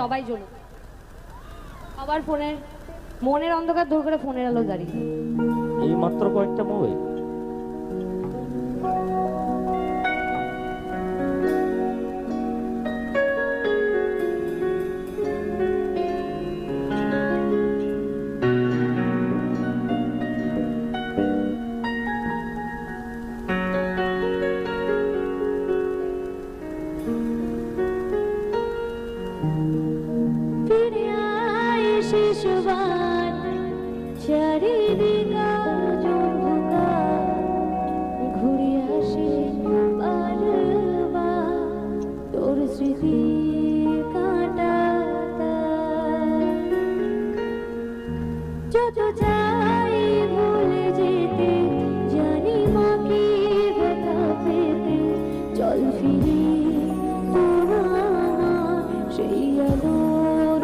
সবাই জন্য আবার ফোনের, মনের অন্ধকার দূর করে ফোনের আলো দাঁড়িয়ে এই মাত্র কয়েকটা মোবাইল যত চাই ভুলে যেতে, জানি মাকে ব্যথা পেতে চল ফিরি তোর সেই আলোর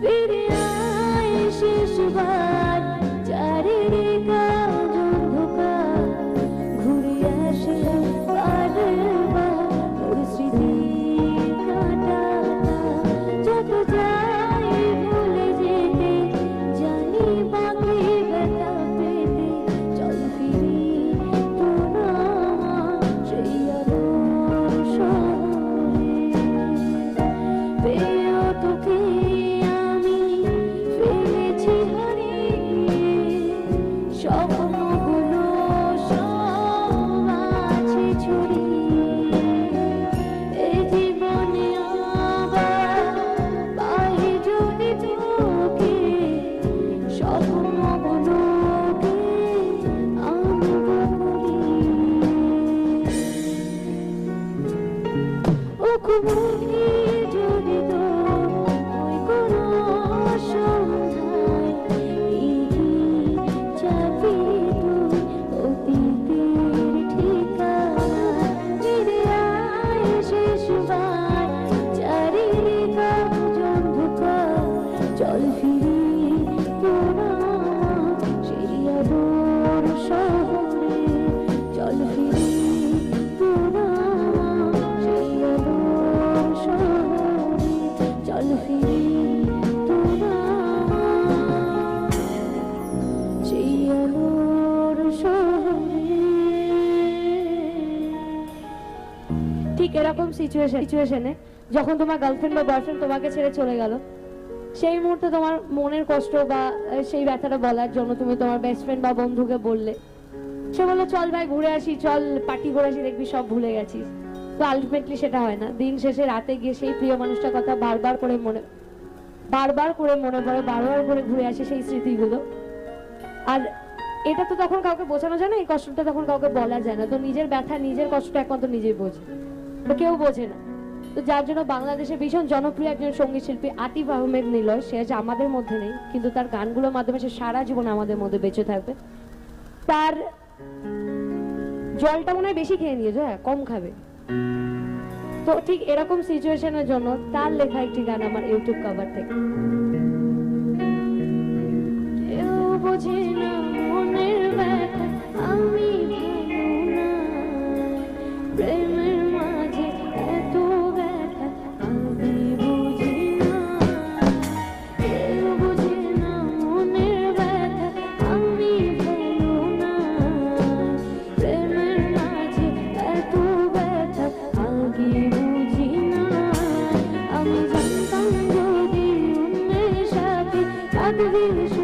ফিরে আয় শেষবার, চারিদিক অন্ধকার। ঘুরে আসে Woo! ঠিক এরকম সিচুয়েশন সিচুয়েশনে যখন তোমার গার্লফ্রেন্ড বা বয়ফ্রেন্ড তোমাকে ছেড়ে চলে গেল, সেই মুহূর্তে তোমার মনের কষ্ট বা সেই ব্যথাটা বলার জন্য তুমি তোমার বেস্ট ফ্রেন্ড বা বন্ধুকে বললে। সে বলল, চল ভাই, ঘুরে আসি, চল পার্টি করে আসি, দেখবি সব ভুলে গেছিস। তো আলটিমেটলি সেটা হয় না। দিন শেষে রাতে গিয়ে সেই প্রিয় মানুষটার কথা বারবার করে মনে, বারবার করে মনে পড়ে, বারবার করে ঘুরে আসে সেই স্মৃতিগুলো। আর এটা তো তখন কাউকে বোঝানো যায় না, এই কষ্টটা তখন কাউকে বলা যায় না। তো নিজের ব্যথা, নিজের কষ্টটা একমাত্র নিজেই বোঝে। কেউ বোঝে না। তো যার জন্য বাংলাদেশে ভীষণ জনপ্রিয় একজন সংগীত শিল্পী আতিফ আহমেদ নিলয়, সে আজ আমাদের মধ্যে নেই, কিন্তু তার গানগুলোর মাধ্যমে সে সারা জীবন আমাদের মধ্যে বেঁচে থাকবে। তার জলটা মনে হয় বেশি খেয়ে নিয়েছে হ্যাঁ কম খাবে। তো ঠিক এরকম সিচুয়েশনের জন্য তার লেখা একটি গান আমার ইউটিউব কভার থেকে। কেউ বোঝে না। I believe. os